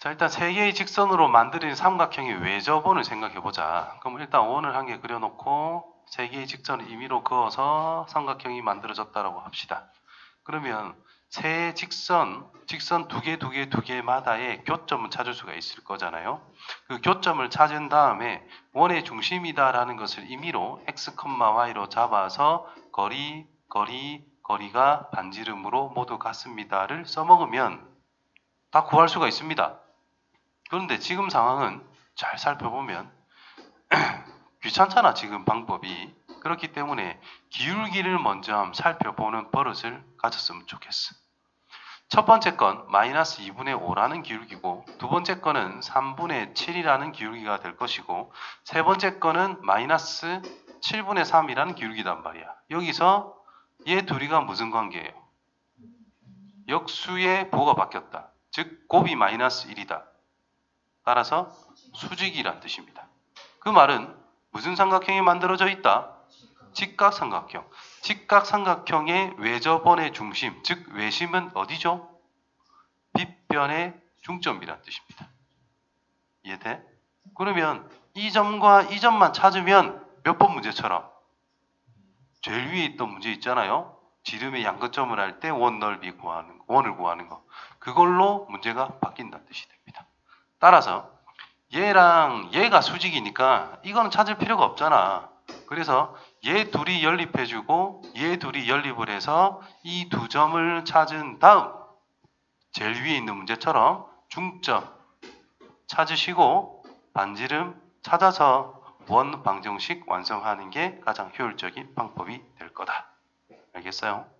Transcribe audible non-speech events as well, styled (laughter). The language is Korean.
자, 일단 세 개의 직선으로 만들어진 삼각형의 외접원을 생각해 보자. 그럼 일단 원을 한 개 그려놓고 세 개의 직선을 임의로 그어서 삼각형이 만들어졌다라고 합시다. 그러면 세 직선, 직선 두 개, 두 개, 두 개마다의 교점을 찾을 수가 있을 거잖아요. 그 교점을 찾은 다음에 원의 중심이다라는 것을 임의로 x, y로 잡아서 거리, 거리, 거리가 반지름으로 모두 같습니다를 써먹으면 다 구할 수가 있습니다. 그런데 지금 상황은 잘 살펴보면 (clears throat) 귀찮잖아 지금 방법이 그렇기 때문에 기울기를 먼저 한번 살펴보는 버릇을 가졌으면 좋겠어. 첫 번째 건 마이너스 2분의 5라는 기울기고 두 번째 거는 3분의 7이라는 기울기가 될 것이고 세 번째 거는 마이너스 7분의 3이라는 기울기단 말이야. 여기서 얘 둘이가 무슨 관계예요? 역수의 보가 바뀌었다. 즉 곱이 마이너스 1이다. 따라서 수직이란 뜻입니다. 그 말은 무슨 삼각형이 만들어져 있다? 직각삼각형. 직각삼각형의 외접원의 중심, 즉 외심은 어디죠? 빗변의 중점이란 뜻입니다. 이해돼? 그러면 이 점과 이 점만 찾으면 몇 번 문제처럼 제일 위에 있던 문제 있잖아요. 지름의 양끝점을 할 때 원 넓이 구하는 거, 원을 구하는 거. 그걸로 문제가 바뀐다는 뜻이 됩니다. 따라서 얘랑 얘가 수직이니까 이거는 찾을 필요가 없잖아. 그래서 얘 둘이 연립해주고 얘 둘이 연립을 해서 이 두 점을 찾은 다음 제일 위에 있는 문제처럼 중점 찾으시고 반지름 찾아서 원 방정식 완성하는 게 가장 효율적인 방법이 될 거다. 알겠어요?